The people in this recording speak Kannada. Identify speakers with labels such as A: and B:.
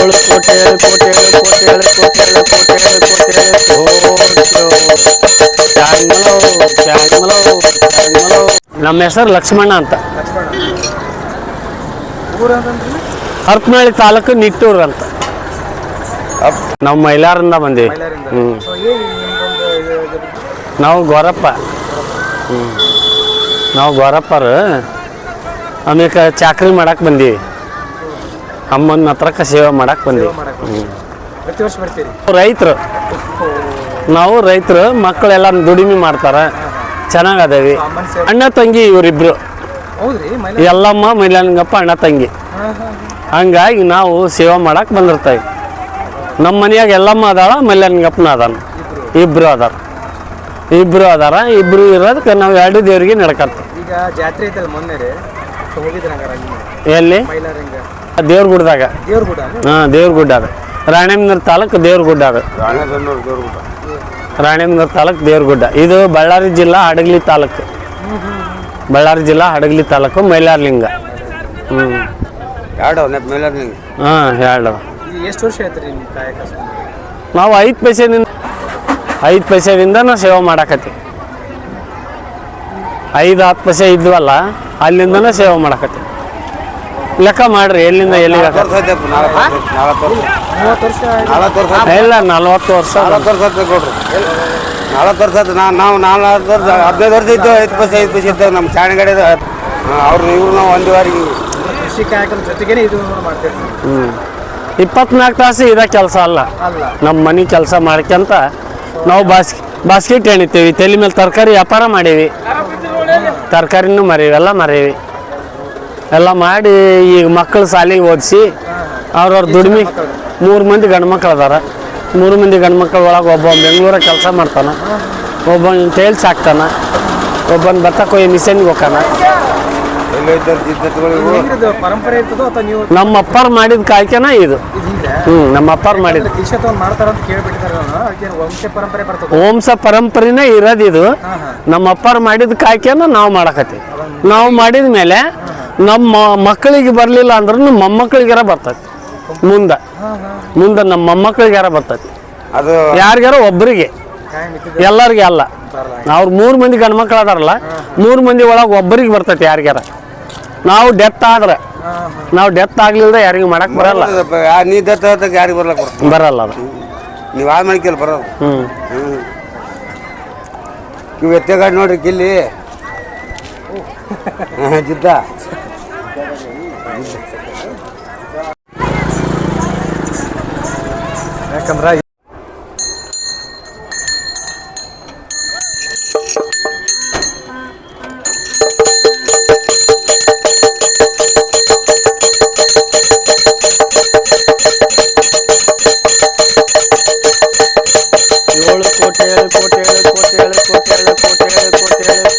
A: ಏಳು ಕೋಟಿ ಏಳು ಕೋಟಿ ಏಳು ಕೋಟಿ ಏಳು ಕೋಟಿ ಏಳು ಕೋಟಿ ಏಳು ಕೋಟಿ ಏಳು ಕೋಟಿ ಚಾಂಗ್ಮಲೋ ಚಾಂಗ್ಮಲೋ ಚಾಂಗ್ಮಲೋ ನಮ್ಮ ಹೆಸರು ಲಕ್ಷ್ಮಣ ಅಂತ. ಹರಪನಹಳ್ಳಿ ತಾಲೂಕು ನಿಟ್ಟೂರು ಅಂತ. ನಾವು ಮೈಲಾರಿಂದ ಬಂದೀವಿ. ಹ್ಞೂ ನಾವು ಗೋರಪ್ಪ. ಹ್ಞೂ ನಾವು ಗೊರಪ್ಪರು. ಆಮೇಲೆ ಚಾಕ್ರಿ ಮಾಡಕ್ಕೆ ಬಂದೀವಿ. ಅಮ್ಮನ ಹತ್ರಕ್ಕ ಸೇವೆ ಮಾಡಕ್ಕೆ ಬಂದೀವಿ.
B: ಪ್ರತಿ ವರ್ಷ ಬರ್ತೀರಿ?
A: ರೈತರು. ನಾವು ರೈತರು ಮಕ್ಕಳೆಲ್ಲ ದುಡಿಮೆ ಮಾಡ್ತಾರೆ.
B: ಚೆನ್ನಾಗದೇವಿ.
A: ಅಣ್ಣ ತಂಗಿ ಇವರಿಬ್ರು. ಎಲ್ಲಮ್ಮ ಮೈಲಾನಿಂಗಪ್ಪ ಅಣ್ಣ ತಂಗಿ. ಹಂಗಾಗಿ ನಾವು ಸೇವೆ ಮಾಡಕ್ಕೆ ಬಂದಿರ್ತೇವೆ. ನಮ್ಮ ಮನೆಯಾಗ ಎಲ್ಲಮ್ಮ ಅದಾಳ ಮೈಲಾನಿಂಗಪ್ಪನ ಅದಾನ. ಇಬ್ರು. ಅದಾರ. ಇಬ್ರು ಅದಾರ ಇಬ್ರು ಇರೋದಕ್ಕೆ ನಾವು ಎರಡು ದೇವರಿಗೆ
B: ಈಗ ಜಾತ್ರೆ ಐತಲ್ಲ ಮೊನ್ನೆ ಅಲ್ಲಿ
A: ಎಲ್ಲಿ? ದೇವ್ರ ಗುಡ್ದಾಗ
B: ದೇವ್ರ ಗುಡ
A: ಹಾಂ ದೇವ್ರ ಗುಡ್ಡ ಅದು ರಾಣೆಬೆನ್ನೂರು ತಾಲೂಕು ದೇವ್ರ ಗುಡ್ಡ ಅದು ರಾಣೆಬೆನ್ನೂರು ತಾಲೂಕು ದೇವ್ರ ಗುಡ್ಡ ಇದು ಬಳ್ಳಾರಿ ಜಿಲ್ಲಾ ಹಡಗಲಿ ತಾಲೂಕು. ಬಳ್ಳಾರಿ ಜಿಲ್ಲಾ ಹಡಗಲಿ ತಾಲೂಕು ಮೈಲಾರ್ಲಿಂಗ. ಹ್ಞೂ
C: ಎರಡು ಮೈಲಾರ್ಲಿಂಗ? ಮೇಲೆ ನಿಂಗೆ
A: ಹಾಂ ಹೇಳು
B: ಎಷ್ಟು ವರ್ಷ ಆಯ್ತು ರೀ ನಿಮ್ಮ ಕಾಯಕ
A: ನಾವು ಐದು ಪೈಸೆದಿಂದ ಐದು ಪೈಸೆದಿಂದ ನಾವು ಸೇವೆ ಮಾಡಾಕತ್ತಿ ಐದು ಹತ್ತು ಪೈಸೆ ಇದ್ವಲ್ಲ ಅಲ್ಲಿಂದನೇ ಸೇವೆ ಮಾಡಾಕತ್ತಿ ಲೆಕ್ಕ ಮಾಡ್ರಿ ಎಲ್ಲಿಂದ ಎಲ್ಲಿಗೆ
C: ವರ್ಷ ನಾಲ್ಕು ವರ್ಷ ನಾಲ್ಕು ವರ್ಷ.
B: ಆಯ್ತು.
C: ನಾಲ್ಕು ವರ್ಷ ಆಯ್ತು.
A: ಇಲ್ಲ ನಲ್ವತ್ತು ವರ್ಷ
C: ನಾಲ್ಕು ವರ್ಷ ಆಯ್ತು ಕೊಡ್ರಿ. ನಾಲ್ಕು ವರ್ಷ ಆಯ್ತು. ನಾ ನಾವು ನಾಲ್ಕು ವರ್ಷ ಹದಿನೈದು ವರ್ಷ ಇದ್ದು ಐದು ಪೈಸೆ ಐದು ಪೈಸೆ ಇದ್ದೇವೆ ನಮ್ಮ ಚಾಣಗಡೆ ಅವ್ರು ಇವ್ರು ನಾವು ಒಂದು ವಾರಿಗೆ
B: ಕೃಷಿ ಕಾಯಕದ ಜೊತೆಗೇನೆ ಇದು ಮಾಡ್ತೇವೆ.
A: ಹ್ಞೂ ಇಪ್ಪತ್ನಾಲ್ಕು ತಾಸು ಇದೇ ಕೆಲಸ ಅಲ್ಲ?
B: ಅಲ್ಲ.
A: ನಮ್ಮ ಮನೆ ಕೆಲಸ ಮಾಡ್ಕೊಂತ ನಾವು ಬಾಸ್ ಬಾಸ್ಕೆಟ್ ಎಣಿತೀವಿ. ತಲೆ ಮೇಲೆ ತರಕಾರಿ ವ್ಯಾಪಾರ ಮಾಡೀವಿ. ತರಕಾರಿನೂ ಮರೀವಿ ಎಲ್ಲ ಮರೀವಿ. ಎಲ್ಲ ಮಾಡಿ ಈಗ ಮಕ್ಕಳು ಶಾಲೆಗೆ ಓದಿಸಿ ಅವ್ರವ್ರ ದುಡಿಮೆ ಮೂರು ಮಂದಿ ಗಂಡು ಮಕ್ಳು ಅದಾರ. ಮೂರು ಮಂದಿ ಗಂಡು ಮಕ್ಳ ಒಳಗೆ ಒಬ್ಬ ಬೆಂಗಳೂರಾಗ ಕೆಲಸ ಮಾಡ್ತಾನೆ ಒಬ್ಬ ಟೇಲ್ಸ್ ಹಾಕ್ತಾನೆ ಒಬ್ಬನ ಭತ್ತ ಕೊಯ್ಯ ಮಿಷನ್ಗೆ ಹೋಗ್ತಾನ. ನಮ್ಮ ಅಪ್ಪರ್ ಮಾಡಿದ ಕಾಯ್ಕೆನ ಇದು. ಹ್ಞೂ ನಮ್ಮ ಅಪ್ಪರ್ ಮಾಡಿದ
B: ವಂಶ
A: ಪರಂಪರೆನೇ ಇರೋದಿದು ನಮ್ಮ ಅಪ್ಪಾರ ಮಾಡಿದ ಕಾಯ್ಕೆನ ನಾವು ಮಾಡಕತ್ತೀವಿ. ನಾವು ಮಾಡಿದ ಮೇಲೆ ನಮ್ಮ ಮಕ್ಕಳಿಗೆ ಬರಲಿಲ್ಲ ಅಂದ್ರೂ ನಮ್ಮ ಮೊಮ್ಮಕ್ಕಳಿಗಾರ ಬರ್ತೈತಿ. ಮುಂದೆ. ಮುಂದೆ ನಮ್ಮ ಮೊಮ್ಮಕ್ಕಳಿಗಾರ ಬರ್ತೈತಿ.
C: ಅದು
A: ಯಾರಿಗಾರ ಒಬ್ಬರಿಗೆ ಎಲ್ಲರಿಗೆ ಅಲ್ಲ.
B: ಬರಲ್ಲ
A: ಅವ್ರು ಮೂರು ಮಂದಿ ಗಂಡು ಮಕ್ಕಳು ಅದಾರಲ್ಲ ಮೂರು ಮಂದಿ ಒಳಗೆ ಒಬ್ಬರಿಗೆ ಬರ್ತೈತಿ ಯಾರಿಗಾರ ನಾವು ಡೆತ್ ಆದ್ರೆ. ನಾವು ಡೆತ್ ಆಗ್ಲಿಲ್ಲ ಯಾರಿಗೂ ಮಾಡಕ್ ಬರಲ್ಲ.
C: ನೀ ಡೆತ್ ಯಾರಿಗೆ ಕೊಡ್ತೀನಿ
A: ಬರಲ್ಲ ಅದು.
C: ನೀವು ಆ ಮಣಿಕೆಲ್ಲ ಬರೋದು.
A: ಹ್ಞೂ
C: ಹ್ಞೂ ನೀವು ಎತ್ತೆಗಾಡಿ ನೋಡ್ರಿ ಕಿಲ್ಲಿ. ಹಾಂ, ಜಿದ್ದ.
B: ಯಾಕಂದ್ರೆ
A: ಏಳು ಕೋಟಿ ಏಳು ಕೋಟಿ ಏಳು ಕೋಟಿ ಏಳು ಕೋಟಿ ಏಳು ಕೋಟಿ ಏಳು ಕೋಟಿ ಏಳು